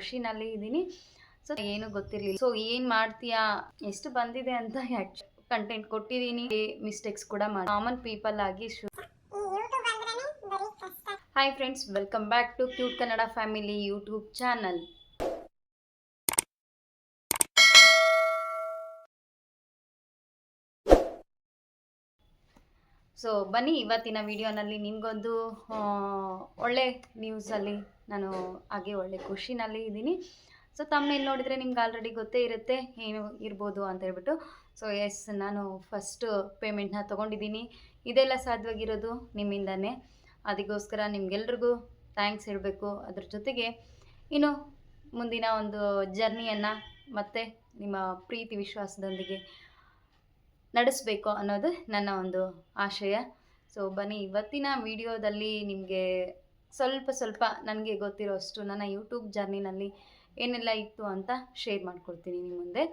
ಖುಷಿನಲ್ಲಿ ಇದ್ದೀನಿ. ಸೊ ಏನು ಗೊತ್ತಿರಲಿಲ್ಲ. ಸೊ ಏನು ಮಾಡ್ತೀಯಾ? ಎಷ್ಟು ಬಂದಿದೆ ಅಂತ ಕಂಟೆಂಟ್ ಕೊಟ್ಟಿದ್ದೀನಿ. ಮಿಸ್ಟೇಕ್ಸ್ ಕೂಡ ಮಾಡಿ ಕಾಮನ್ ಪೀಪಲ್ ಆಗಿ hi friends welcome back to cute Kannada family YouTube channel so ಬನ್ನಿ ಇವತ್ತಿನ ವಿಡಿಯೋನಲ್ಲಿ ನಿಮಗೊಂದು ಒಳ್ಳೆ ನ್ಯೂಸಲ್ಲಿ ನಾನು ಹಾಗೆ ಒಳ್ಳೆ ಖುಷಿನಲ್ಲಿ ಇದ್ದೀನಿ. ಸೊ ತಮ್ಮೇಲೆ ನೋಡಿದರೆ ನಿಮ್ಗೆ ಆಲ್ರೆಡಿ ಗೊತ್ತೇ ಇರುತ್ತೆ, ಏನು ಇರ್ಬೋದು ಅಂತ ಹೇಳ್ಬಿಟ್ಟು. ಸೊ ಎಸ್ ನಾನು ಫಸ್ಟ್ ಪೇಮೆಂಟ್ನ ತೊಗೊಂಡಿದ್ದೀನಿ. ಇದೆಲ್ಲ ಸಾಧ್ಯವಾಗಿರೋದು ನಿಮ್ಮಿಂದನೇ. ಅದಕ್ಕೋಸ್ಕರ ನಿಮ್ಗೆಲ್ರಿಗೂ ಥ್ಯಾಂಕ್ಸ್ ಹೇಳಬೇಕು. ಅದ್ರ ಜೊತೆಗೆ ಇನ್ನು ಮುಂದಿನ ಒಂದು ಜರ್ನಿಯನ್ನು ಮತ್ತೆ ನಿಮ್ಮ ಪ್ರೀತಿ ವಿಶ್ವಾಸದೊಂದಿಗೆ ನಡೆಸಬೇಕು ಅನ್ನೋದು ನನ್ನ ಒಂದು ಆಶಯ. ಸೊ ಬನ್ನಿ, ಇವತ್ತಿನ ವಿಡಿಯೋದಲ್ಲಿ ನಿಮಗೆ ಸ್ವಲ್ಪ ಸ್ವಲ್ಪ ನನಗೆ ಗೊತ್ತಿರೋಷ್ಟು ನನ್ನ ಯೂಟ್ಯೂಬ್ ಜರ್ನಿನಲ್ಲಿ ಏನೆಲ್ಲ ಇತ್ತು ಅಂತ ಶೇರ್ ಮಾಡ್ಕೊಳ್ತೀನಿ ನಿಮ್ಮ ಮುಂದೆ.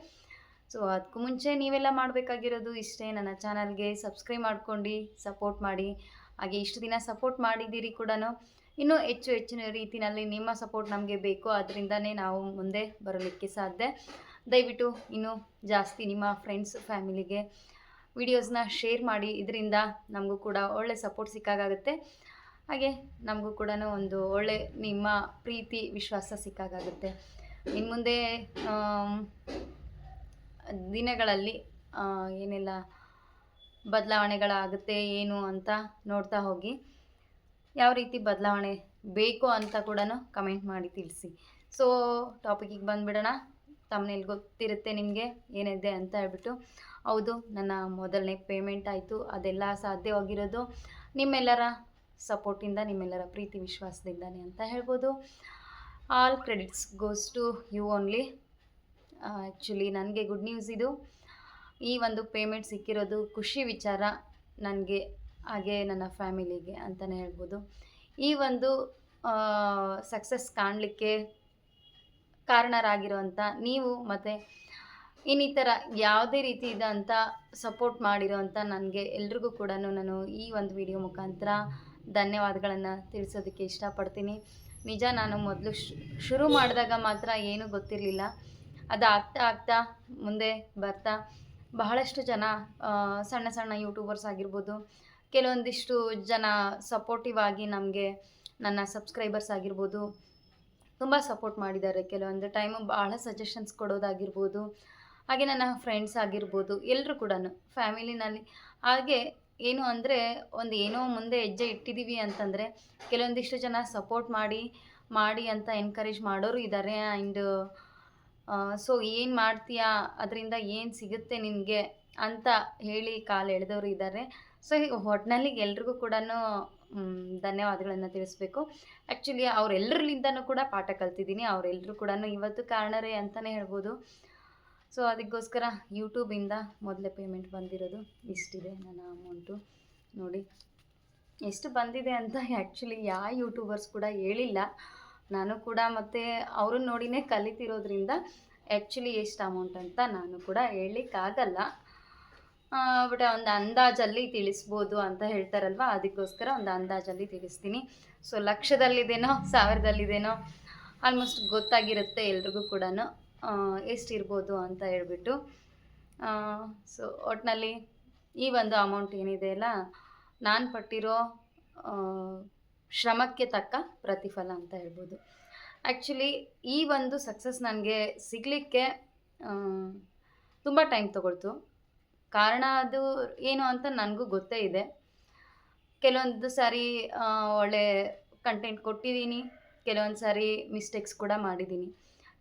ಸೊ ಅದಕ್ಕೂ ಮುಂಚೆ ನೀವೆಲ್ಲ ಮಾಡಬೇಕಾಗಿರೋದು ಇಷ್ಟೇ. ನನ್ನ ಚಾನಲ್ಗೆ ಸಬ್ಸ್ಕ್ರೈಬ್ ಮಾಡ್ಕೊಂಡು ಸಪೋರ್ಟ್ ಮಾಡಿ. ಹಾಗೆ ಇಷ್ಟು ದಿನ ಸಪೋರ್ಟ್ ಮಾಡಿದ್ದೀರಿ ಕೂಡ ಇನ್ನೂ ಹೆಚ್ಚು ಹೆಚ್ಚಿನ ರೀತಿಯಲ್ಲಿ ನಿಮ್ಮ ಸಪೋರ್ಟ್ ನಮಗೆ ಬೇಕು. ಅದರಿಂದನೇ ನಾವು ಮುಂದೆ ಬರಲಿಕ್ಕೆ ಸಾಧ್ಯ. ದಯವಿಟ್ಟು ಇನ್ನೂ ಜಾಸ್ತಿ ನಿಮ್ಮ ಫ್ರೆಂಡ್ಸ್ ಫ್ಯಾಮಿಲಿಗೆ ವಿಡಿಯೋಸ್ನ ಶೇರ್ ಮಾಡಿ. ಇದರಿಂದ ನಮಗೂ ಕೂಡ ಒಳ್ಳೆ ಸಪೋರ್ಟ್ ಸಿಕ್ಕಾಗುತ್ತೆ ಹಾಗೆ ನಮಗೂ ಕೂಡ ಒಂದು ಒಳ್ಳೆ ನಿಮ್ಮ ಪ್ರೀತಿ, ವಿಶ್ವಾಸ ಸಿಕ್ಕಾಗುತ್ತೆ ಇನ್ನು ಮುಂದೆ ದಿನಗಳಲ್ಲಿ ಏನೆಲ್ಲ ಬದಲಾವಣೆಗಳಾಗುತ್ತೆ, ಏನು ಅಂತ ನೋಡ್ತಾ ಹೋಗಿ. ಯಾವ ರೀತಿ ಬದಲಾವಣೆ ಬೇಕು ಅಂತ ಕೂಡ ಕಮೆಂಟ್ ಮಾಡಿ ತಿಳಿಸಿ. ಸೊ ಟಾಪಿಕಿಗೆ ಬಂದುಬಿಡೋಣ. ತಮ್ಮನೇಲಿ ಗೊತ್ತಿರುತ್ತೆ ನಿಮಗೆ, ಏನಿದೆ ಅಂತ ಹೇಳ್ಬಿಟ್ಟು. ಹೌದು, ನನ್ನ ಮೊದಲನೇ ಪೇಮೆಂಟ್ ಆಯಿತು, ಅದೆಲ್ಲ ಸಾಧ್ಯವಾಗಿರೋದು ನಿಮ್ಮೆಲ್ಲರ ಸಪೋರ್ಟಿಂದ ನಿಮ್ಮೆಲ್ಲರ ಪ್ರೀತಿ ವಿಶ್ವಾಸದಿಂದಾನೆ ಅಂತ ಹೇಳ್ಬೋದು. All credits goes to you only actually ನನಗೆ ಗುಡ್ ನ್ಯೂಸ್ ಇದು. ಈ ಒಂದು ಪೇಮೆಂಟ್ ಸಿಕ್ಕಿರೋದು ಖುಷಿ ವಿಚಾರ ನನಗೆ, ಹಾಗೆ ನನ್ನ ಫ್ಯಾಮಿಲಿಗೆ ಅಂತಲೇ ಹೇಳ್ಬೋದು. ಈ ಒಂದು ಸಕ್ಸಸ್ ಕಾಣಲಿಕ್ಕೆ ಕಾರಣರಾಗಿರೋಂಥ ನೀವು ಮತ್ತು ಇನ್ನಿತರ ಯಾವುದೇ ರೀತಿ ಇದಂಥ ಸಪೋರ್ಟ್ ಮಾಡಿರೋವಂಥ ನನಗೆ ಎಲ್ರಿಗೂ ಕೂಡ ನಾನು ಈ ಒಂದು ವಿಡಿಯೋ ಮುಖಾಂತರ ಧನ್ಯವಾದಗಳನ್ನು ತಿಳಿಸೋದಕ್ಕೆ ಇಷ್ಟಪಡ್ತೀನಿ. ನಿಜ ನಾನು ಮೊದಲು ಶುರು ಮಾಡಿದಾಗ ಮಾತ್ರ ಏನೂ ಗೊತ್ತಿರಲಿಲ್ಲ. ಅದು ಆಗ್ತಾ ಆಗ್ತಾ ಮುಂದೆ ಬರ್ತಾ ಬಹಳಷ್ಟು ಜನ ಸಣ್ಣ ಸಣ್ಣ ಯೂಟ್ಯೂಬರ್ಸ್ ಆಗಿರ್ಬೋದು, ಕೆಲವೊಂದಿಷ್ಟು ಜನ ಸಪೋರ್ಟಿವ್ ಆಗಿ ನಮಗೆ ನನ್ನ ಸಬ್ಸ್ಕ್ರೈಬರ್ಸ್ ಆಗಿರ್ಬೋದು ತುಂಬ ಸಪೋರ್ಟ್ ಮಾಡಿದ್ದಾರೆ. ಕೆಲವೊಂದು ಟೈಮು ಭಾಳ ಸಜೆಷನ್ಸ್ ಕೊಡೋದಾಗಿರ್ಬೋದು, ಹಾಗೆ ನನ್ನ ಫ್ರೆಂಡ್ಸ್ ಆಗಿರ್ಬೋದು ಎಲ್ಲರೂ ಕೂಡ ಫ್ಯಾಮಿಲಿನಲ್ಲಿ ಹಾಗೆ ಏನು ಅಂದರೆ ಒಂದು ಏನೋ ಮುಂದೆ ಹೆಜ್ಜೆ ಇಟ್ಟಿದ್ದೀವಿ ಅಂತಂದರೆ ಕೆಲವೊಂದಿಷ್ಟು ಜನ ಸಪೋರ್ಟ್ ಮಾಡಿ ಮಾಡಿ ಅಂತ ಎನ್ಕರೇಜ್ ಮಾಡೋರು ಇದ್ದಾರೆ ಆ್ಯಂಡ್ ಸೊ ಏನು ಮಾಡ್ತೀಯಾ? ಅದರಿಂದ ಏನು ಸಿಗುತ್ತೆ ನಿನಗೆ? ಅಂತ ಹೇಳಿ ಕಾಲು ಎಳೆದವರು ಇದ್ದಾರೆ ಸೊ ಒಟ್ಟಿನಲ್ಲಿ ಎಲ್ರಿಗೂ ಕೂಡ ಧನ್ಯವಾದಗಳನ್ನು ತಿಳಿಸ್ಬೇಕು. ಆ್ಯಕ್ಚುಲಿ ಅವರೆಲ್ಲರಿಂದನೂ ಕೂಡ ಪಾಠ ಕಲ್ತಿದ್ದೀನಿ. ಅವರೆಲ್ಲರೂ ಕೂಡ ಇವತ್ತು ಕಾರಣರೇ ಅಂತಲೇ ಹೇಳ್ಬೋದು. ಸೊ ಅದಕ್ಕೋಸ್ಕರ ಯೂಟ್ಯೂಬಿಂದ ಮೊದಲೇ ಪೇಮೆಂಟ್ ಬಂದಿರೋದು ಇಷ್ಟಿದೆ ನನ್ನ ಅಮೌಂಟು ನೋಡಿ, ಎಷ್ಟು ಬಂದಿದೆ ಅಂತ ಆ್ಯಕ್ಚುಲಿ ಯಾವ ಯೂಟ್ಯೂಬರ್ಸ್ ಕೂಡ ಹೇಳಿಲ್ಲ. ನಾನು ಕೂಡ ಮತ್ತು ಅವ್ರನ್ನ ನೋಡಿನೇ ಕಲಿತಿರೋದ್ರಿಂದ ಆ್ಯಕ್ಚುಲಿ ಎಷ್ಟು ಅಮೌಂಟ್ ಅಂತ ನಾನು ಕೂಡ ಹೇಳಲಿಕ್ಕಾಗಲ್ಲ. ಬಟ್ ಒಂದು ಅಂದಾಜಲ್ಲಿ ತಿಳಿಸ್ಬೋದು ಅಂತ ಹೇಳ್ತಾರಲ್ವ? ಅದಕ್ಕೋಸ್ಕರ ಒಂದು ಅಂದಾಜಲ್ಲಿ ತಿಳಿಸ್ತೀನಿ. ಸೊ ಲಕ್ಷದಲ್ಲಿದೇನೋ, ಸಾವಿರದಲ್ಲಿದೇನೋ ಆಲ್ಮೋಸ್ಟ್ ಗೊತ್ತಾಗಿರುತ್ತೆ ಎಲ್ರಿಗೂ ಕೂಡ ಎಷ್ಟಿರ್ಬೋದು ಅಂತ ಹೇಳ್ಬಿಟ್ಟು. ಸೊ ಒಟ್ಟಿನಲ್ಲಿ ಈ ಒಂದು ಅಮೌಂಟ್ ಏನಿದೆ ಅಲ್ಲ, ನಾನು ಪಟ್ಟಿರೋ ಶ್ರಮಕ್ಕೆ ತಕ್ಕ ಪ್ರತಿಫಲ ಅಂತ ಹೇಳ್ಬೋದು. ಆ್ಯಕ್ಚುಲಿ ಈ ಒಂದು ಸಕ್ಸಸ್ ನನಗೆ ಸಿಗಲಿಕ್ಕೆ ತುಂಬ ಟೈಮ್ ತಗೊಳ್ತು. ಕಾರಣ ಅದು ಏನು ಅಂತ ನನಗೂ ಗೊತ್ತೇ ಇದೆ. ಕೆಲವೊಂದು ಸಾರಿ ಒಳ್ಳೆ ಕಂಟೆಂಟ್ ಕೊಟ್ಟಿದ್ದೀನಿ, ಕೆಲವೊಂದು ಸಾರಿ ಮಿಸ್ಟೇಕ್ಸ್ ಕೂಡ ಮಾಡಿದ್ದೀನಿ.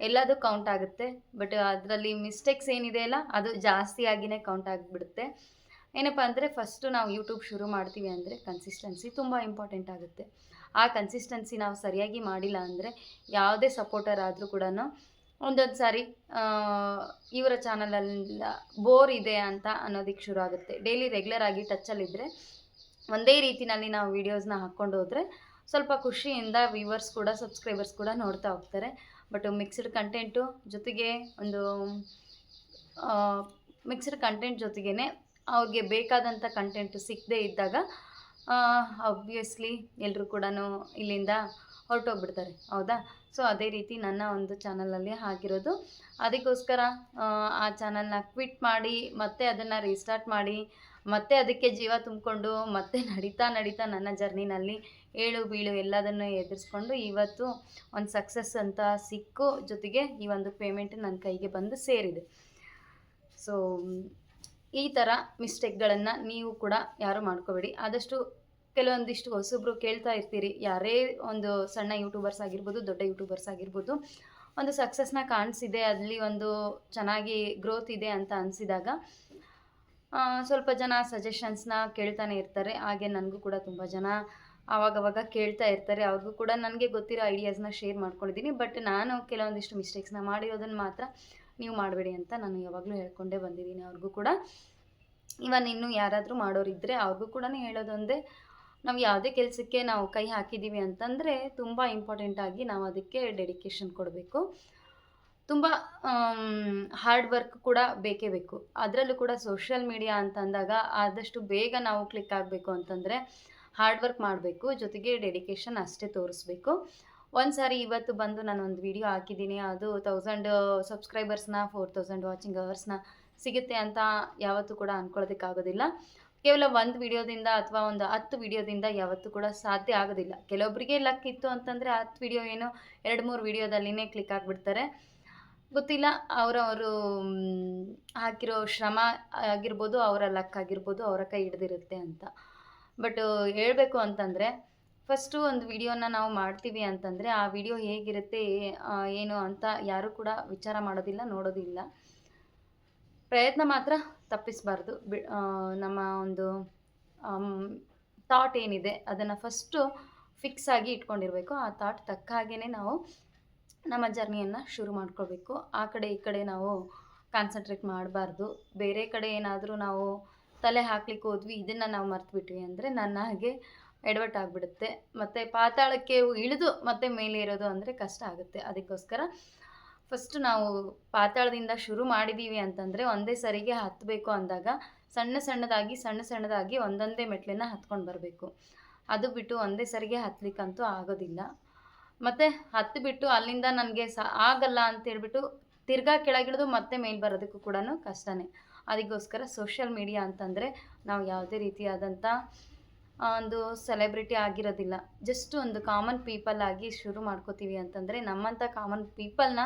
ಎಲ್ಲದು ಕೌಂಟ್ ಆಗುತ್ತೆ ಬಟ್ ಅದರಲ್ಲಿ ಮಿಸ್ಟೇಕ್ಸ್ ಏನಿದೆ ಅಲ್ಲ, ಅದು ಜಾಸ್ತಿ ಆಗಿನೇ ಕೌಂಟ್ ಆಗಿಬಿಡುತ್ತೆ. ಏನಪ್ಪ ಅಂದರೆ ಫಸ್ಟು ನಾವು ಯೂಟ್ಯೂಬ್ ಶುರು ಮಾಡ್ತೀವಿ ಅಂದರೆ ಕನ್ಸಿಸ್ಟೆನ್ಸಿ ತುಂಬ ಇಂಪಾರ್ಟೆಂಟ್ ಆಗುತ್ತೆ. ಆ ಕನ್ಸಿಸ್ಟೆನ್ಸಿ ನಾವು ಸರಿಯಾಗಿ ಮಾಡಿಲ್ಲ ಅಂದರೆ, ಯಾವುದೇ ಸಪೋರ್ಟರ್ ಆದರೂ ಕೂಡ ಒಂದೊಂದು ಸಾರಿ ಇವರ ಚಾನಲಲ್ಲ ಬೋರ್ ಇದೆ ಅಂತ ಅನ್ನೋದಕ್ಕೆ ಶುರು ಆಗುತ್ತೆ. ಡೈಲಿ ರೆಗ್ಯುಲರ್ ಆಗಿ ಟಚ್ಚಲ್ಲಿದ್ದರೆ ಒಂದೇ ರೀತಿನಲ್ಲಿ ನಾವು ವೀಡಿಯೋಸ್ನ ಹಾಕ್ಕೊಂಡು ಹೋದರೆ ಸ್ವಲ್ಪ ಖುಷಿಯಿಂದ ವ್ಯೂವರ್ಸ್ ಕೂಡ ಸಬ್ಸ್ಕ್ರೈಬರ್ಸ್ ಕೂಡ ನೋಡ್ತಾ ಹೋಗ್ತಾರೆ. ಬಟ್ ಮಿಕ್ಸ್ಡ್ ಕಂಟೆಂಟು ಜೊತೆಗೆ ಒಂದು ಮಿಕ್ಸ್ಡ್ ಕಂಟೆಂಟ್ ಜೊತೆಗೇ ಅವ್ರಿಗೆ ಬೇಕಾದಂಥ ಕಂಟೆಂಟು ಸಿಕ್ಕದೇ ಇದ್ದಾಗ ಆಬ್ವಿಯಸ್ಲಿ ಎಲ್ಲರೂ ಕೂಡ ಇಲ್ಲಿಂದ ಹೊರಟೋಗ್ಬಿಡ್ತಾರೆ ಹೌದಾ? ಸೊ ಅದೇ ರೀತಿ ನನ್ನ ಒಂದು ಚಾನಲಲ್ಲಿ ಆಗಿರೋದು ಅದಕ್ಕೋಸ್ಕರ ಆ, ಚಾನಲ್ನ ಕ್ವಿಟ್ ಮಾಡಿ ಮತ್ತೆ ಅದನ್ನು ರೀಸ್ಟಾರ್ಟ್ ಮಾಡಿ ಮತ್ತೆ ಅದಕ್ಕೆ ಜೀವ ತುಂಬಿಕೊಂಡು ಮತ್ತೆ ನಡೀತಾ ನಡೀತಾ ನನ್ನ ಜರ್ನಿನಲ್ಲಿ ಏಳು ಬೀಳು ಎಲ್ಲದನ್ನು ಎದುರಿಸ್ಕೊಂಡು ಇವತ್ತು ಒಂದು ಸಕ್ಸಸ್ ಅಂತ ಸಿಕ್ಕು ಜೊತೆಗೆ ಈ ಒಂದು ಪೇಮೆಂಟ್ ನನ್ನ ಕೈಗೆ ಬಂದು ಸೇರಿದೆ. ಸೊ ಈ ಥರ ಮಿಸ್ಟೇಕ್ಗಳನ್ನು ನೀವು ಕೂಡ ಯಾರು ಮಾಡ್ಕೋಬೇಡಿ. ಆದಷ್ಟು ಕೆಲವೊಂದಿಷ್ಟು ಹೊಸಬ್ರು ಕೇಳ್ತಾ ಇರ್ತೀರಿ. ಯಾರೇ ಒಂದು ಸಣ್ಣ ಯೂಟ್ಯೂಬರ್ಸ್ ಆಗಿರ್ಬೋದು, ದೊಡ್ಡ ಯೂಟ್ಯೂಬರ್ಸ್ ಆಗಿರ್ಬೋದು, ಒಂದು ಸಕ್ಸಸ್ನ ಕಾಣಿಸಿದೆ, ಅಲ್ಲಿ ಒಂದು ಚೆನ್ನಾಗಿ ಗ್ರೋತ್ ಇದೆ ಅಂತ ಅನಿಸಿದಾಗ ಸ್ವಲ್ಪ ಜನ ಸಜೆಷನ್ಸ್ನ ಕೇಳ್ತಾನೆ ಇರ್ತಾರೆ. ಹಾಗೆ ನನಗೂ ಕೂಡ ತುಂಬ ಜನ ಆವಾಗವಾಗ ಕೇಳ್ತಾ ಇರ್ತಾರೆ. ಅವ್ರಿಗೂ ಕೂಡ ನನಗೆ ಗೊತ್ತಿರೋ ಐಡಿಯಾಸ್ನ ಶೇರ್ ಮಾಡ್ಕೊಂಡಿದ್ದೀನಿ ಬಟ್ ನಾನು ಕೆಲವೊಂದಿಷ್ಟು ಮಿಸ್ಟೇಕ್ಸ್ನ ಮಾಡಿರೋದನ್ನು ಮಾತ್ರ ನೀವು ಮಾಡಬೇಡಿ ಅಂತ ನಾನು ಯಾವಾಗಲೂ ಹೇಳ್ಕೊಂಡೇ ಬಂದಿದ್ದೀನಿ ಅವ್ರಿಗೂ ಕೂಡ. ಇವನ್ ಇನ್ನೂ ಯಾರಾದರೂ ಮಾಡೋರಿದ್ದರೆ ಅವ್ರಿಗೂ ಕೂಡ ಹೇಳೋದೊಂದೇ, ನಾವು ಯಾವುದೇ ಕೆಲಸಕ್ಕೆ ನಾವು ಕೈ ಹಾಕಿದ್ದೀವಿ ಅಂತಂದರೆ ತುಂಬ ಇಂಪಾರ್ಟೆಂಟ್ ಆಗಿ ನಾವು ಅದಕ್ಕೆ ಡೆಡಿಕೇಶನ್ ಕೊಡಬೇಕು. ತುಂಬ ಹಾರ್ಡ್ ವರ್ಕ್ ಕೂಡ ಬೇಕೇ ಬೇಕು. ಅದರಲ್ಲೂ ಕೂಡ ಸೋಷಿಯಲ್ ಮೀಡಿಯಾ ಅಂತ ಅಂದಾಗ ಆದಷ್ಟು ಬೇಗ ನಾವು ಕ್ಲಿಕ್ ಆಗಬೇಕು ಅಂತಂದರೆ ಹಾರ್ಡ್ ವರ್ಕ್ ಮಾಡಬೇಕು, ಜೊತೆಗೆ ಡೆಡಿಕೇಶನ್ ಅಷ್ಟೇ ತೋರಿಸ್ಬೇಕು. ಒಂದು ಸಾರಿ ಇವತ್ತು ಬಂದು ನಾನು ಒಂದು ವಿಡಿಯೋ ಹಾಕಿದ್ದೀನಿ. ಅದು ತೌಸಂಡ್ ಸಬ್ಸ್ಕ್ರೈಬರ್ಸ್ನ ಫೋರ್ ತೌಸಂಡ್ ವಾಚಿಂಗ್ ಅವರ್ಸ್ನ ಸಿಗುತ್ತೆ ಅಂತ ಯಾವತ್ತೂ ಕೂಡ ಅಂದ್ಕೊಳ್ಳೋದಕ್ಕಾಗೋದಿಲ್ಲ ಕೇವಲ ಒಂದು ವಿಡಿಯೋದಿಂದ ಅಥವಾ ಒಂದು ಹತ್ತು ವಿಡಿಯೋದಿಂದ ಯಾವತ್ತೂ ಕೂಡ ಸಾಧ್ಯ ಆಗೋದಿಲ್ಲ. ಕೆಲವೊಬ್ಬರಿಗೆ ಲಕ್ ಇತ್ತು ಅಂತಂದರೆ ಹತ್ತು ವಿಡಿಯೋ ಏನೋ ಎರಡು ಮೂರು ವಿಡಿಯೋದಲ್ಲಿನೇ ಕ್ಲಿಕ್ ಆಗಿಬಿಡ್ತಾರೆ. ಗೊತ್ತಿಲ್ಲ ಅವರವರು ಹಾಕಿರೋ ಶ್ರಮ ಆಗಿರ್ಬೋದು, ಅವರ ಲಕ್ ಆಗಿರ್ಬೋದು, ಅವರ ಕೈ ಹಿಡ್ದಿರುತ್ತೆ ಅಂತ. ಬಟ್ ಹೇಳಬೇಕು ಅಂತಂದರೆ ಫಸ್ಟು ಒಂದು ವಿಡಿಯೋನ ನಾವು ಮಾಡ್ತೀವಿ ಅಂತಂದರೆ ಆ ವಿಡಿಯೋ ಹೇಗಿರುತ್ತೆ ಏನು ಅಂತ ಯಾರೂ ಕೂಡ ವಿಚಾರ ಮಾಡೋದಿಲ್ಲ, ನೋಡೋದಿಲ್ಲ. ಪ್ರಯತ್ನ ಮಾತ್ರ ತಪ್ಪಿಸಬಾರ್ದು. ನಮ್ಮ ಒಂದು ಥಾಟ್ ಏನಿದೆ, ಅದನ್ನು ಫಸ್ಟು ಫಿಕ್ಸ್ ಆಗಿ ಇಟ್ಕೊಂಡಿರಬೇಕು. ಆ ಥಾಟ್ ತಕ್ಕ ಹಾಗೇ ನಾವು ನಮ್ಮ ಜರ್ನಿಯನ್ನು ಶುರು ಮಾಡ್ಕೋಬೇಕು ಆ ಕಡೆ ಈ ಕಡೆ ನಾವು ಕಾನ್ಸಂಟ್ರೇಟ್ ಮಾಡಬಾರ್ದು. ಬೇರೆ ಕಡೆ ಏನಾದರೂ ನಾವು ತಲೆ ಹಾಕ್ಲಿಕ್ಕೆ ಹೋದ್ವಿ, ಇದನ್ನು ನಾವು ಮರ್ತುಬಿಟ್ವಿ ಅಂದರೆ ನನ್ನ ಹಾಗೆ ಎಡವಟ್ ಆಗಿಬಿಡುತ್ತೆ. ಮತ್ತು ಪಾತಾಳಕ್ಕೆ ಇಳಿದು ಮತ್ತೆ ಮೇಲೆ ಇರೋದು ಅಂದರೆ ಕಷ್ಟ ಆಗುತ್ತೆ. ಅದಕ್ಕೋಸ್ಕರ ಫಸ್ಟ್ ನಾವು ಪಾತಾಳದಿಂದ ಶುರು ಮಾಡಿದ್ದೀವಿ ಅಂತಂದರೆ ಒಂದೇ ಸರಿಗೆ ಹತ್ತಬೇಕು ಅಂದಾಗ ಸಣ್ಣ ಸಣ್ಣದಾಗಿ ಸಣ್ಣ ಸಣ್ಣದಾಗಿ ಒಂದೊಂದೇ ಮೆಟ್ಲಿನ ಹತ್ಕೊಂಡು ಬರಬೇಕು. ಅದು ಬಿಟ್ಟು ಒಂದೇ ಸರಿಗೆ ಹತ್ತಲಿಕ್ಕಂತೂ ಆಗೋದಿಲ್ಲ. ಮತ್ತು ಹತ್ತು ಬಿಟ್ಟು ಅಲ್ಲಿಂದ ನನಗೆ ಸ ಆಗಲ್ಲ ಅಂತ ಹೇಳ್ಬಿಟ್ಟು ತಿರ್ಗಾ ಕೆಳಗಿಳಿದು ಮತ್ತೆ ಮೇಲೆ ಬರೋದಕ್ಕೂ ಕೂಡ ಕಷ್ಟನೇ. ಅದಕ್ಕೋಸ್ಕರ ಸೋಷಿಯಲ್ ಮೀಡಿಯಾ ಅಂತಂದರೆ ನಾವು ಯಾವುದೇ ರೀತಿಯಾದಂಥ ಒಂದು ಸೆಲೆಬ್ರಿಟಿ ಆಗಿರೋದಿಲ್ಲ. ಜಸ್ಟ್ ಒಂದು ಕಾಮನ್ ಪೀಪಲ್ ಆಗಿ ಶುರು ಮಾಡ್ಕೋತೀವಿ ಅಂತಂದರೆ ನಮ್ಮಂಥ ಕಾಮನ್ ಪೀಪಲ್ನ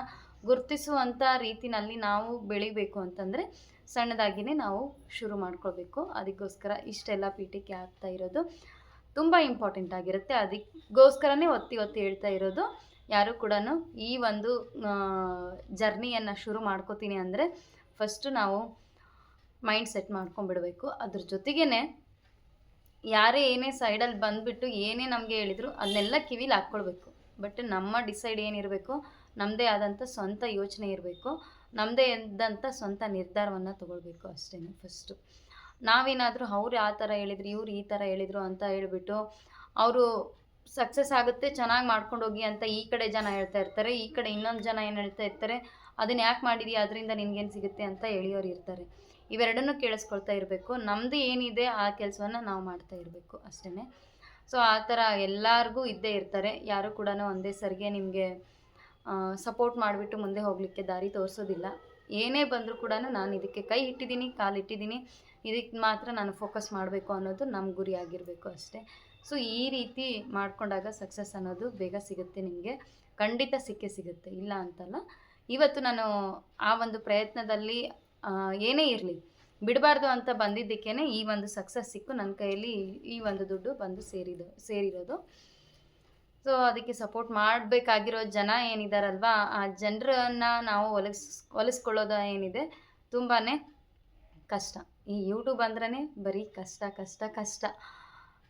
ಗುರುತಿಸುವಂಥ ರೀತಿನಲ್ಲಿ ನಾವು ಬೆಳಿಬೇಕು ಅಂತಂದರೆ ಸಣ್ಣದಾಗಿಯೇ ನಾವು ಶುರು ಮಾಡ್ಕೊಳ್ಬೇಕು. ಅದಕ್ಕೋಸ್ಕರ ಇಷ್ಟೆಲ್ಲ ಪೀಠಿಕೆ ಆಗ್ತಾ ಇರೋದು ತುಂಬ ಇಂಪಾರ್ಟೆಂಟ್ ಆಗಿರುತ್ತೆ. ಅದಕ್ಕೋಸ್ಕರನೇ ಒತ್ತಿ ಒತ್ತಿ ಹೇಳ್ತಾ ಇರೋದು. ಯಾರು ಕೂಡ ಈ ಒಂದು ಜರ್ನಿಯನ್ನು ಶುರು ಮಾಡ್ಕೋತೀನಿ ಅಂದರೆ ಫಸ್ಟು ನಾವು ಮೈಂಡ್ ಸೆಟ್ ಮಾಡ್ಕೊಂಡ್ಬಿಡ್ಬೇಕು. ಅದ್ರ ಜೊತೆಗೇ ಯಾರೇ ಏನೇ ಸೈಡಲ್ಲಿ ಬಂದುಬಿಟ್ಟು ಏನೇ ನಮಗೆ ಹೇಳಿದ್ರು ಅದನ್ನೆಲ್ಲ ಕಿವಿಲಿ ಹಾಕ್ಕೊಳ್ಬೇಕು. ಬಟ್ ನಮ್ಮ ಡಿಸೈಡ್ ಏನಿರಬೇಕು ನಮ್ಮದೇ ಆದಂಥ ಸ್ವಂತ ಯೋಚನೆ ಇರಬೇಕು ನಮ್ಮದೇ ಇದ್ದಂಥ ಸ್ವಂತ ನಿರ್ಧಾರವನ್ನು ತೊಗೊಳ್ಬೇಕು ಅಷ್ಟೇ ಫಸ್ಟು ನಾವೇನಾದರೂ ಅವ್ರು ಆ ಥರ ಹೇಳಿದ್ರು, ಇವ್ರು ಈ ಥರ ಹೇಳಿದರು ಅಂತ ಹೇಳಿಬಿಟ್ಟು ಅವರು ಸಕ್ಸಸ್ ಆಗುತ್ತೆ, ಚೆನ್ನಾಗಿ ಮಾಡ್ಕೊಂಡು ಹೋಗಿ ಅಂತ ಈ ಕಡೆ ಜನ ಹೇಳ್ತಾ ಇರ್ತಾರೆ, ಈ ಕಡೆ ಇನ್ನೊಂದು ಜನ ಏನು ಹೇಳ್ತಾ ಇರ್ತಾರೆ ಅದನ್ನ ಯಾಕೆ ಮಾಡಿದೀಯ, ಅದರಿಂದ ನಿನ್ಗೇನು ಸಿಗುತ್ತೆ ಅಂತ ಎಳೆಯೋರು ಇರ್ತಾರೆ. ಇವೆರಡನ್ನೂ ಕೇಳಿಸ್ಕೊಳ್ತಾ ಇರಬೇಕು. ನಮ್ಮದು ಏನಿದೆ ಆ ಕೆಲಸವನ್ನು ನಾವು ಮಾಡ್ತಾ ಇರಬೇಕು ಅಷ್ಟೇ ಸೊ ಆ ಥರ ಎಲ್ಲರಿಗೂ ಇದ್ದೇ ಇರ್ತಾರೆ. ಯಾರು ಕೂಡ ಒಂದೇ ಸರಿಗೆ ನಿಮಗೆ ಸಪೋರ್ಟ್ ಮಾಡಿಬಿಟ್ಟು ಮುಂದೆ ಹೋಗಲಿಕ್ಕೆ ದಾರಿ ತೋರಿಸೋದಿಲ್ಲ. ಏನೇ ಬಂದರೂ ಕೂಡ ನಾನು ಇದಕ್ಕೆ ಕೈ ಇಟ್ಟಿದ್ದೀನಿ, ಕಾಲು ಇಟ್ಟಿದ್ದೀನಿ. ಇದಕ್ಕೆ ಮಾತ್ರ ನಾನು ಫೋಕಸ್ ಮಾಡಬೇಕು ಅನ್ನೋದು ನಮ್ಮ ಗುರಿ ಆಗಿರಬೇಕು ಅಷ್ಟೇ. ಸೊ ಈ ರೀತಿ ಮಾಡಿಕೊಂಡಾಗ ಸಕ್ಸಸ್ ಅನ್ನೋದು ಬೇಗ ಸಿಗುತ್ತೆ ನಿಮಗೆ. ಖಂಡಿತ ಸಿಕ್ಕೇ ಸಿಗುತ್ತೆ. ಇಲ್ಲ ಅಂತಲ್ಲ. ಇವತ್ತು ನಾನು ಆ ಒಂದು ಪ್ರಯತ್ನದಲ್ಲಿ ಏನೇ ಇರಲಿ, ಬಿಡಬಾರ್ದು ಅಂತ ಬಂದಿದ್ದಕ್ಕೇ ಈ ಒಂದು ಸಕ್ಸಸ್ ಸಿಕ್ಕು. ನನ್ನ ಕೈಯಲ್ಲಿ ಈ ಒಂದು ದುಡ್ಡು ಬಂದು ಸೇರಿದ, ಸೇರಿರೋದು. ಸೊ ಅದಕ್ಕೆ ಸಪೋರ್ಟ್ ಮಾಡಬೇಕಾಗಿರೋ ಜನ ಏನಿದಾರಲ್ವಾ, ಆ ಜನರನ್ನು ನಾವು ಒಲಿಸ್, ಒಲಿಸ್ಕೊಳ್ಳೋದು ಏನಿದೆ ತುಂಬಾ ಕಷ್ಟ. ಈ ಯೂಟ್ಯೂಬ್ ಅಂದ್ರೇ ಬರೀ ಕಷ್ಟ ಕಷ್ಟ ಕಷ್ಟ.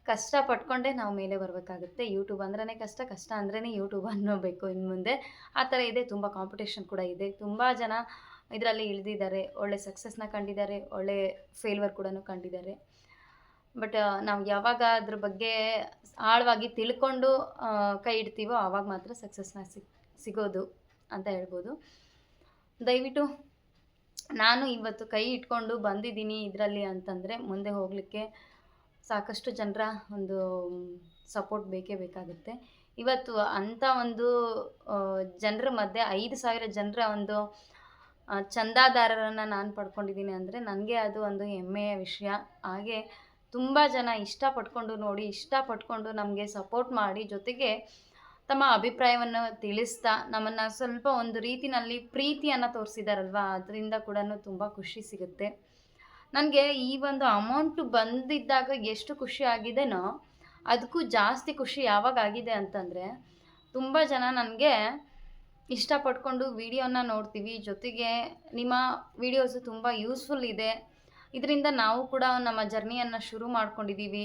ಕಷ್ಟ ಪಟ್ಕೊಂಡೇ ನಾವು ಮೇಲೆ ಬರಬೇಕಾಗುತ್ತೆ. ಯೂಟ್ಯೂಬ್ ಅಂದ್ರೇ ಕಷ್ಟ ಕಷ್ಟ ಅಂದ್ರೇ ಯೂಟ್ಯೂಬ್ ಅನ್ನೋಬೇಕು ಇನ್ನು ಮುಂದೆ. ಆ ಥರ ಇದೆ. ತುಂಬ ಕಾಂಪಿಟೇಷನ್ ಕೂಡ ಇದೆ. ತುಂಬ ಜನ ಇದರಲ್ಲಿ ಇಳಿದಿದ್ದಾರೆ, ಒಳ್ಳೆ ಸಕ್ಸಸ್ನ ಕಂಡಿದ್ದಾರೆ, ಒಳ್ಳೆ ಫೇಲ್ವರ್ ಕೂಡ ಕಂಡಿದ್ದಾರೆ. ಬಟ್ ನಾವು ಯಾವಾಗ ಅದ್ರ ಬಗ್ಗೆ ಆಳವಾಗಿ ತಿಳ್ಕೊಂಡು ಕೈ ಇಡ್ತೀವೋ ಆವಾಗ ಮಾತ್ರ ಸಕ್ಸಸ್ನ ಸಿಗ್, ಸಿಗೋದು ಅಂತ ಹೇಳ್ಬೋದು. ದಯವಿಟ್ಟು ನಾನು ಇವತ್ತು ಕೈ ಇಟ್ಕೊಂಡು ಬಂದಿದ್ದೀನಿ ಇದರಲ್ಲಿ ಅಂತಂದರೆ ಮುಂದೆ ಹೋಗಲಿಕ್ಕೆ ಸಾಕಷ್ಟು ಜನರ ಒಂದು ಸಪೋರ್ಟ್ ಬೇಕೇ ಬೇಕಾಗುತ್ತೆ. ಇವತ್ತು ಅಂಥ ಒಂದು ಜನರ ಮಧ್ಯೆ ಐದು ಸಾವಿರ ಜನರ ಒಂದು ಚಂದಾದಾರರನ್ನು ನಾನು ಪಡ್ಕೊಂಡಿದ್ದೀನಿ ಅಂದರೆ ನನಗೆ ಅದು ಒಂದು ಹೆಮ್ಮೆಯ ವಿಷಯ. ಹಾಗೆ ತುಂಬ ಜನ ಇಷ್ಟಪಟ್ಕೊಂಡು ನೋಡಿ, ಇಷ್ಟಪಟ್ಕೊಂಡು ನಮಗೆ ಸಪೋರ್ಟ್ ಮಾಡಿ ಜೊತೆಗೆ ತಮ್ಮ ಅಭಿಪ್ರಾಯವನ್ನು ತಿಳಿಸ್ತಾ, ನಮ್ಮನ್ನು ಸ್ವಲ್ಪ ಒಂದು ರೀತಿನಲ್ಲಿ ಪ್ರೀತಿಯನ್ನು ತೋರಿಸಿದಾರಲ್ವಾ? ಅದರಿಂದ ಕೂಡ ತುಂಬ ಖುಷಿ ಸಿಗುತ್ತೆ. ನನಗೆ ಈ ಒಂದು ಅಮೌಂಟು ಬಂದಿದ್ದಾಗ ಎಷ್ಟು ಖುಷಿ ಆಗಿದೆನೋ ಅದಕ್ಕೂ ಜಾಸ್ತಿ ಖುಷಿ ಯಾವಾಗ ಆಗಿದೆ ಅಂತಂದರೆ, ತುಂಬ ಜನ ನನಗೆ ಇಷ್ಟಪಟ್ಕೊಂಡು ವಿಡಿಯೋನ ನೋಡ್ತೀವಿ. ಜೊತೆಗೆ ನಿಮ್ಮ ವಿಡಿಯೋಸು ತುಂಬ ಯೂಸ್ಫುಲ್ ಇದೆ. ಇದರಿಂದ ನಾವು ಕೂಡ ನಮ್ಮ ಜರ್ನಿಯನ್ನು ಶುರು ಮಾಡ್ಕೊಂಡಿದ್ದೀವಿ.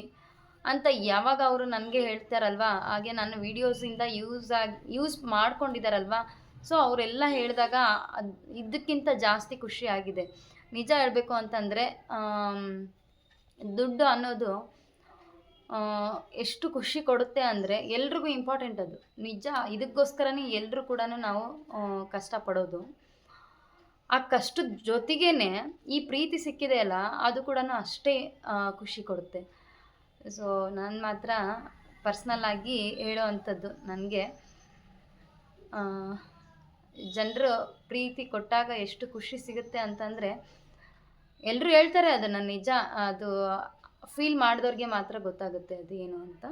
ಅಂತ ಯಾವಾಗ ಅವರು ನನಗೆ ಹೇಳ್ತಾರಲ್ವಾ? ಹಾಗೆ ನಾನು ವೀಡಿಯೋಸಿಂದ ಯೂಸ್ ಆಗಿ, ಯೂಸ್ ಮಾಡ್ಕೊಂಡಿದ್ದಾರಲ್ವಾ ಸೊ ಅವರೆಲ್ಲ ಹೇಳಿದಾಗ ಅದು ಇದಕ್ಕಿಂತ ಜಾಸ್ತಿ ಖುಷಿ ಆಗಿದೆ. ನಿಜ ಹೇಳಬೇಕು ಅಂತಂದರೆ ದುಡ್ಡು ಅನ್ನೋದು ಎಷ್ಟು ಖುಷಿ ಕೊಡುತ್ತೆ ಅಂದರೆ ಎಲ್ರಿಗೂ ಇಂಪಾರ್ಟೆಂಟ್ ಅದು. ನಿಜ, ಇದಕ್ಕೋಸ್ಕರನೇ ಎಲ್ಲರೂ ಕೂಡ ನಾವು ಕಷ್ಟಪಡೋದು. ಆ ಕಷ್ಟದ ಜೊತೆಗೇ ಈ ಪ್ರೀತಿ ಸಿಕ್ಕಿದೆಯಲ್ಲ ಅದು ಕೂಡ ಅಷ್ಟೇ ಖುಷಿ ಕೊಡುತ್ತೆ. ಸೊ ನಾನು ಮಾತ್ರ ಪರ್ಸ್ನಲ್ಲಾಗಿ ಹೇಳೋ ಅಂಥದ್ದು ನನಗೆ ಜನರು ಪ್ರೀತಿ ಕೊಟ್ಟಾಗ ಎಷ್ಟು ಖುಷಿ ಸಿಗುತ್ತೆ ಅಂತಂದರೆ ಎಲ್ಲರೂ ಹೇಳ್ತಾರೆ ಅದನ್ನು ನಿಜ, ಅದು ಫೀಲ್ ಮಾಡಿದವ್ರಿಗೆ ಮಾತ್ರ ಗೊತ್ತಾಗುತ್ತೆ ಅದು ಏನು ಅಂತ.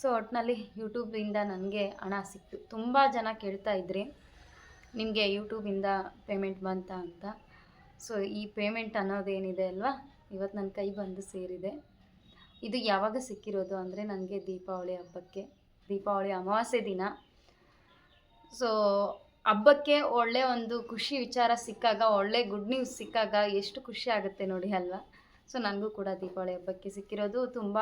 ಸೊ ಒಟ್ಟಿನಲ್ಲಿ ಯೂಟ್ಯೂಬಿಂದ ನನಗೆ ಹಣ ಸಿಕ್ತು. ತುಂಬ ಜನ ಕೇಳ್ತಾ ಇದ್ರಿ, ನಿಮಗೆ ಯೂಟ್ಯೂಬಿಂದ ಪೇಮೆಂಟ್ ಬಂತ ಅಂತ? ಸೊ ಈ ಪೇಮೆಂಟ್ ಅನ್ನೋದೇನಿದೆ ಅಲ್ವಾ? ಇವತ್ತು ನನ್ನ ಕೈ ಬಂದು ಸೇರಿದೆ. ಇದು ಯಾವಾಗ ಸಿಕ್ಕಿರೋದು ಅಂದರೆ ನನಗೆ ದೀಪಾವಳಿ ಹಬ್ಬಕ್ಕೆ. ದೀಪಾವಳಿ ಅಮಾವಾಸ್ಯೆ ದಿನ. ಸೊ ಹಬ್ಬಕ್ಕೆ ಒಳ್ಳೆ ಒಂದು ಖುಷಿ ವಿಚಾರ ಸಿಕ್ಕಾಗ, ಒಳ್ಳೆ ಗುಡ್ ನ್ಯೂಸ್ ಸಿಕ್ಕಾಗ ಎಷ್ಟು ಖುಷಿ ಆಗುತ್ತೆ ನೋಡಿ ಅಲ್ವಾ? ಸೊ ನನಗೂ ಕೂಡ ದೀಪಾವಳಿ ಹಬ್ಬಕ್ಕೆ ಸಿಕ್ಕಿರೋದು ತುಂಬ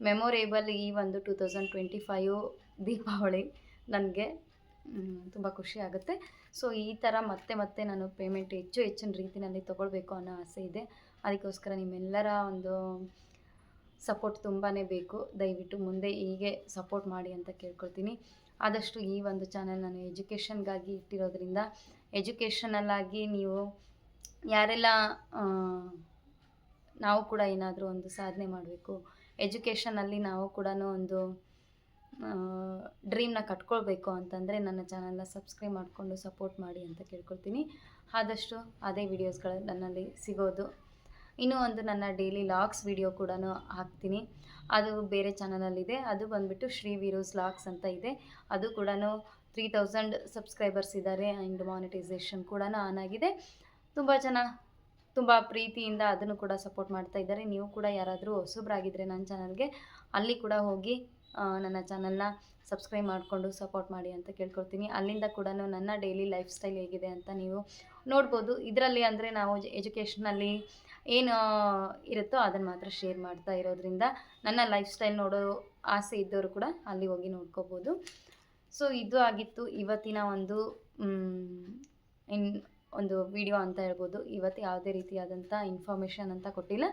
ಮೆಮೊರೇಬಲ್ ಈ ಒಂದು two thousand twenty five Deepavali ನನಗೆ. ತುಂಬ ಖುಷಿ ಆಗುತ್ತೆ. ಸೊ ಈ ಥರ ಮತ್ತೆ ಮತ್ತೆ ನಾನು ಪೇಮೆಂಟ್ ಹೆಚ್ಚು ಹೆಚ್ಚಿನ ರೀತಿಯಲ್ಲಿ ತೊಗೊಳ್ಬೇಕು ಅನ್ನೋ ಆಸೆ ಇದೆ. ಅದಕ್ಕೋಸ್ಕರ ನಿಮ್ಮೆಲ್ಲರ ಒಂದು ಸಪೋರ್ಟ್ ತುಂಬಾ ಬೇಕು. ದಯವಿಟ್ಟು ಮುಂದೆ ಹೀಗೆ ಸಪೋರ್ಟ್ ಮಾಡಿ ಅಂತ ಕೇಳ್ಕೊಳ್ತೀನಿ. ಆದಷ್ಟು ಈ ಒಂದು ಚಾನಲ್ ನಾನು ಎಜುಕೇಷನ್ಗಾಗಿ ಇಟ್ಟಿರೋದ್ರಿಂದ ಎಜುಕೇಷನಲ್ಲಾಗಿ ನೀವು ಯಾರೆಲ್ಲ ನಾವು ಕೂಡ ಏನಾದರೂ ಒಂದು ಸಾಧನೆ ಮಾಡಬೇಕು. ಎಜುಕೇಷನಲ್ಲಿ ನಾವು ಕೂಡ ಒಂದು ಡ್ರೀಮ್ನ ಕಟ್ಕೊಳ್ಬೇಕು ಅಂತಂದರೆ ನನ್ನ ಚಾನಲ್ನ ಸಬ್ಸ್ಕ್ರೈಬ್ ಮಾಡಿಕೊಂಡು ಸಪೋರ್ಟ್ ಮಾಡಿ ಅಂತ ಕೇಳ್ಕೊಳ್ತೀನಿ. ಆದಷ್ಟು ಅದೇ ವಿಡಿಯೋಸ್ಗಳು ನನ್ನಲ್ಲಿ ಸಿಗೋದು. ಇನ್ನೂ ಒಂದು ನನ್ನ ಡೈಲಿ ಲಾಗ್ಸ್ ವಿಡಿಯೋ ಕೂಡ ಹಾಕ್ತೀನಿ. ಅದು ಬೇರೆ ಚಾನಲಲ್ಲಿದೆ ಅದು ಬಂದುಬಿಟ್ಟು ಶ್ರೀ ವೀರೋಸ್ ಲಾಗ್ಸ್ ಅಂತ ಇದೆ. ಅದು ಕೂಡ ತ್ರೀ ತೌಸಂಡ್ ಸಬ್ಸ್ಕ್ರೈಬರ್ಸ್ ಇದ್ದಾರೆ ಆ್ಯಂಡ್ ಮಾನಿಟೈಸೇಷನ್ ಕೂಡ ಆನ್ ಆಗಿದೆ. ತುಂಬ ಜನ ತುಂಬ ಪ್ರೀತಿಯಿಂದ ಅದನ್ನು ಕೂಡ ಸಪೋರ್ಟ್ ಮಾಡ್ತಾ ಇದ್ದಾರೆ. ನೀವು ಕೂಡ ಯಾರಾದರೂ ಹೊಸಬ್ರಾಗಿದ್ದರೆ ನನ್ನ ಚಾನಲ್ಗೆ ಅಲ್ಲಿ ಕೂಡ ಹೋಗಿ ನನ್ನ ಚಾನಲ್ನ ಸಬ್ಸ್ಕ್ರೈಬ್ ಮಾಡಿಕೊಂಡು ಸಪೋರ್ಟ್ ಮಾಡಿ ಅಂತ ಕೇಳ್ಕೊಳ್ತೀನಿ. ಅಲ್ಲಿಂದ ಕೂಡ ನನ್ನ ಡೈಲಿ ಲೈಫ್ ಸ್ಟೈಲ್ ಹೇಗಿದೆ ಅಂತ ನೀವು ನೋಡ್ಬೋದು. ಇದರಲ್ಲಿ ಅಂದರೆ ನಾವು ಎಜುಕೇಷನಲ್ಲಿ ಏನು ಇರುತ್ತೋ ಅದನ್ನು ಮಾತ್ರ ಶೇರ್ ಮಾಡ್ತಾ ಇರೋದ್ರಿಂದ ನನ್ನ ಲೈಫ್ ಸ್ಟೈಲ್ ನೋಡೋ ಆಸೆ ಇದ್ದವರು ಕೂಡ ಅಲ್ಲಿ ಹೋಗಿ ನೋಡ್ಕೋಬೋದು. ಸೊ ಇದು ಆಗಿತ್ತು ಇವತ್ತಿನ ಒಂದು ಇನ್ ಒಂದು ವಿಡಿಯೋ ಅಂತ ಹೇಳ್ಬೋದು ಇವತ್ತು ಯಾವುದೇ ರೀತಿಯಾದಂಥ ಇನ್ಫಾರ್ಮೇಷನ್ ಅಂತ ಕೊಟ್ಟಿಲ್ಲ.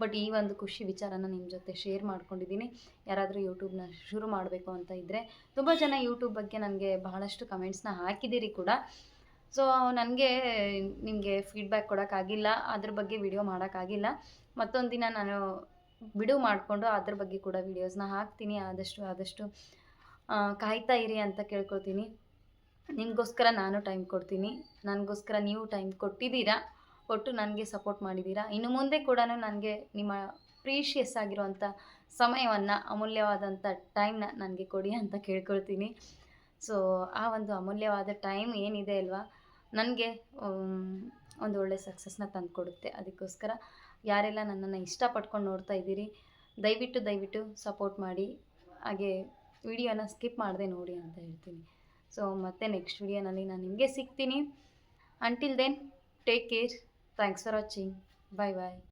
ಬಟ್ ಈ ಒಂದು ಖುಷಿ ವಿಚಾರನ ನಿಮ್ಮ ಜೊತೆ ಶೇರ್ ಮಾಡ್ಕೊಂಡಿದ್ದೀನಿ. ಯಾರಾದರೂ ಯೂಟ್ಯೂಬ್ನ ಶುರು ಮಾಡಬೇಕು ಅಂತ ಇದ್ದರೆ ತುಂಬ ಜನ ಯೂಟ್ಯೂಬ್ ಬಗ್ಗೆ ನನಗೆ ಬಹಳಷ್ಟು ಕಮೆಂಟ್ಸ್ನ ಹಾಕಿದ್ದೀರಿ ಕೂಡ. ಸೊ ನನಗೆ ನಿಮಗೆ ಫೀಡ್ಬ್ಯಾಕ್ ಕೊಡೋಕ್ಕಾಗಿಲ್ಲ ಅದ್ರ ಬಗ್ಗೆ ವಿಡಿಯೋ ಮಾಡೋಕ್ಕಾಗಿಲ್ಲ ಮತ್ತೊಂದು ದಿನ ನಾನು ಬಿಡುವು ಮಾಡಿಕೊಂಡು ಅದ್ರ ಬಗ್ಗೆ ಕೂಡ ವೀಡಿಯೋಸ್ನ ಹಾಕ್ತೀನಿ. ಆದಷ್ಟು ಆದಷ್ಟು ಕಾಯ್ತಾ ಇರಿ ಅಂತ ಕೇಳ್ಕೊತೀನಿ ನಿಮಗೋಸ್ಕರ ನಾನು ಟೈಮ್ ಕೊಡ್ತೀನಿ. ನನಗೋಸ್ಕರ ನೀವು ಟೈಮ್ ಕೊಟ್ಟಿದ್ದೀರಾ? ಒಟ್ಟು ನನಗೆ ಸಪೋರ್ಟ್ ಮಾಡಿದ್ದೀರಾ? ಇನ್ನು ಮುಂದೆ ಕೂಡ ನನಗೆ ನಿಮ್ಮ ಪ್ರೀಷಿಯಸ್ ಆಗಿರುವಂಥ ಸಮಯವನ್ನು ಅಮೂಲ್ಯವಾದಂಥ ಟೈಮ್ನ ನನಗೆ ಕೊಡಿ ಅಂತ ಕೇಳ್ಕೊಳ್ತೀನಿ. ಸೊ ಆ ಒಂದು ಅಮೂಲ್ಯವಾದ ಟೈಮ್ ಏನಿದೆ ಅಲ್ವಾ? ನನಗೆ ಒಂದು ಒಳ್ಳೆ ಸಕ್ಸಸ್ನ ತಂದುಕೊಡುತ್ತೆ ಅದಕ್ಕೋಸ್ಕರ ಯಾರೆಲ್ಲ ನನ್ನನ್ನು ಇಷ್ಟಪಟ್ಕೊಂಡು ನೋಡ್ತಾ ಇದ್ದೀರಿ, ದಯವಿಟ್ಟು ದಯವಿಟ್ಟು ಸಪೋರ್ಟ್ ಮಾಡಿ. ಹಾಗೆ ವಿಡಿಯೋನ ಸ್ಕಿಪ್ ಮಾಡದೆ ನೋಡಿ ಅಂತ ಹೇಳ್ತೀನಿ. ಸೊ ಮತ್ತೆ ನೆಕ್ಸ್ಟ್ ವಿಡಿಯೋನಲ್ಲಿ ನಾನು ನಿಮಗೆ ಸಿಗ್ತೀನಿ. Until then take care thanks for watching bye bye